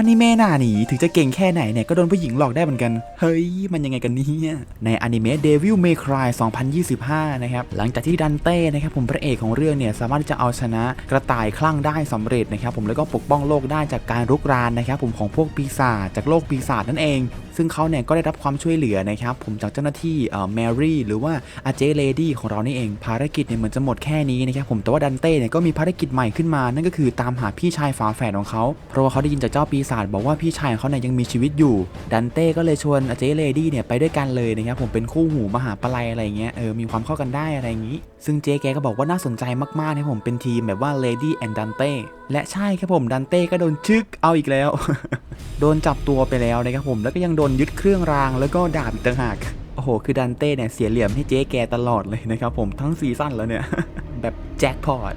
อนิเมะหน้าหนีถึงจะเก่งแค่ไหนเนี่ยก็โดนผู้หญิงหลอกได้เหมือนกัน เฮ้ย มันยังไงกันเนี่ยในอนิเมะ Devil May Cry 2025 นะครับ หลังจากที่ดันเต้นะครับผมพระเอกของเรื่องเนี่ยสามารถจะเอาชนะกระต่ายคลั่งได้สำเร็จนะครับผมแล้วก็ปกป้องโลกได้จากการรุกรานนะครับผมของพวกปีศาจจากโลกปีศาจนั่นเอง ซึ่งเขาเนี่ยก็ได้รับความช่วยเหลือนะครับผมจากเจ้าหน้าที่เอ่อแมรี่หรือว่าอาเจเลดี้ของเรานี่เอง ภารกิจเนี่ยเหมือนจะหมดแค่นี้นะครับผมแต่ว่าดันเต้เนี่ยก็มีภารกิจใหม่ขึ้นมา นั่นก็คือตามหาพี่ชายฝาแฝดของเขาเพราะว่าเขาได้ยินจากเจ้าปีศาจบอกว่าพี่ชายของเขาเนี่ยยังมีชีวิตอยู่ ดันเต้ก็เลยชวนเจเลดี้เนี่ยไปด้วยกันเลยนะครับผมเป็นคู่หูมหาปลัยอะไรเงี้ยเออมีความเข้ากันได้อะไรอย่างนี้ ซึ่งเจแกก็บอกว่าน่าสนใจมากๆนะผมเป็นทีมแบบว่า Lady and Dante และใช่ครับผมดันเต้ก็โดนชึกเอาอีกแล้ว โดนจับตัวไปแล้วนะครับผมแล้วก็ยังโดนยึดเครื่องรางแล้วก็ดาบอีกต่างหากโอ้โห คือดันเต้เนี่ยเสียเหลี่ยมให้เจ๊แกตลอดเลยนะครับผมทั้งซีซั่นแล้วเนี่ย แบบแจ็คพอต